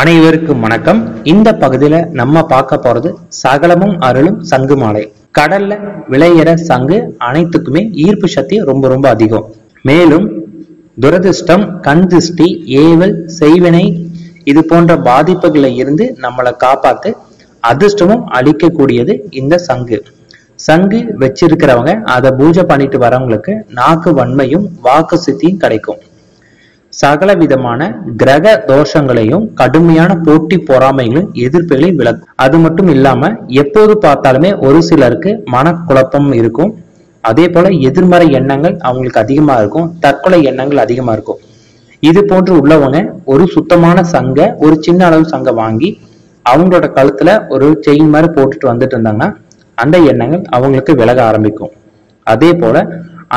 அனைவருக்கும் வணக்கம். இந்த பகுதியில நம்ம பார்க்க போறது சகலமும் அருளும் சங்கு மாலை. கடல்ல விளையிற சங்கு அனைத்துக்குமே ஈர்ப்பு சக்தி ரொம்ப ரொம்ப அதிகம். மேலும் துரதிர்ஷ்டம் கண் திருஷ்டி ஏவல் செய்வினை இது போன்ற பாதிப்புகளை இருந்து நம்மளை காப்பாத்து அதிர்ஷ்டமும் அளிக்கக்கூடியது இந்த சங்கு. சங்கு வச்சிருக்கிறவங்க அதை பூஜை பண்ணிட்டு வரவங்களுக்கு நாக்கு வன்மையும் வாக்கு சித்தியும் கிடைக்கும். சகல விதமான கிரக தோஷங்களையும் கடுமையான போட்டி பொறாமைகளும் எதிர்ப்புகளையும் விளக்கும். அது மட்டும் இல்லாம எப்போது பார்த்தாலுமே ஒரு சிலருக்கு மனக்குழப்பம் இருக்கும். அதே போல எதிர்மறை எண்ணங்கள் அவங்களுக்கு அதிகமா இருக்கும். தற்கொலை எண்ணங்கள் அதிகமா இருக்கும். இது போன்று உள்ளவங்க ஒரு சுத்தமான சங்க ஒரு சின்ன அளவு சங்க வாங்கி அவங்களோட கழுத்துல ஒரு செயின் மாதிரி போட்டுட்டு வந்துட்டு இருந்தாங்கன்னா அந்த எண்ணங்கள் அவங்களுக்கு விலக ஆரம்பிக்கும். அதே போல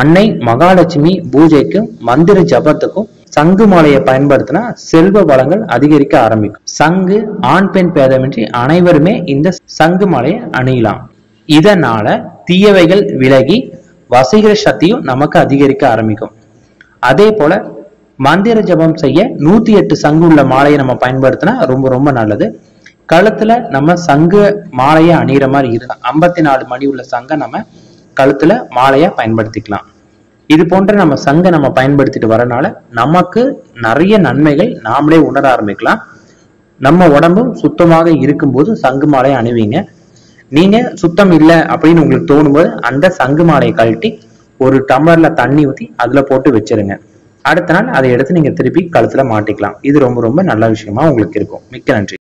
அன்னை மகாலட்சுமி பூஜைக்கும் மந்திர ஜபத்துக்கும் சங்கு மாலையை பயன்படுத்தினா செல்வ வளங்கள் அதிகரிக்க ஆரம்பிக்கும். சங்கு ஆண் பெண் பேதமின்றி அனைவருமே இந்த சங்கு மாலையை அணியலாம். இதனால தீயவைகள் விலகி வசீகர சக்தியும் நமக்கு அதிகரிக்க ஆரம்பிக்கும். அதே போல மந்திர ஜபம் செய்ய நூத்தி எட்டு சங்கு உள்ள மாலையை நம்ம பயன்படுத்தினா ரொம்ப ரொம்ப நல்லது. கழுத்துல நம்ம சங்கு மாலையை அணியிற மாதிரி இருந்தா ஐம்பத்தி நாலு மணி உள்ள சங்கை நம்ம கழுத்துல மாலையா பயன்படுத்திக்கலாம். இது போன்ற நம்ம சங்கை நம்ம பயன்படுத்திட்டு வரனால நமக்கு நிறைய நன்மைகள் நாமளே உணர ஆரம்பிக்கலாம். நம்ம உடம்பும் சுத்தமாக இருக்கும்போது சங்கு மாலையை அணிவீங்க. நீங்க சுத்தம் இல்லை அப்படின்னு உங்களுக்கு தோணும்போது அந்த சங்கு மாலையை கழட்டி ஒரு டம்ளர்ல தண்ணி ஊத்தி அதுல போட்டு வச்சிருங்க. அடுத்த நாள் அதை எடுத்து நீங்க திருப்பி கழுத்துல மாட்டிக்கலாம். இது ரொம்ப ரொம்ப நல்ல விஷயமா உங்களுக்கு இருக்கும். மிக்க நன்றி.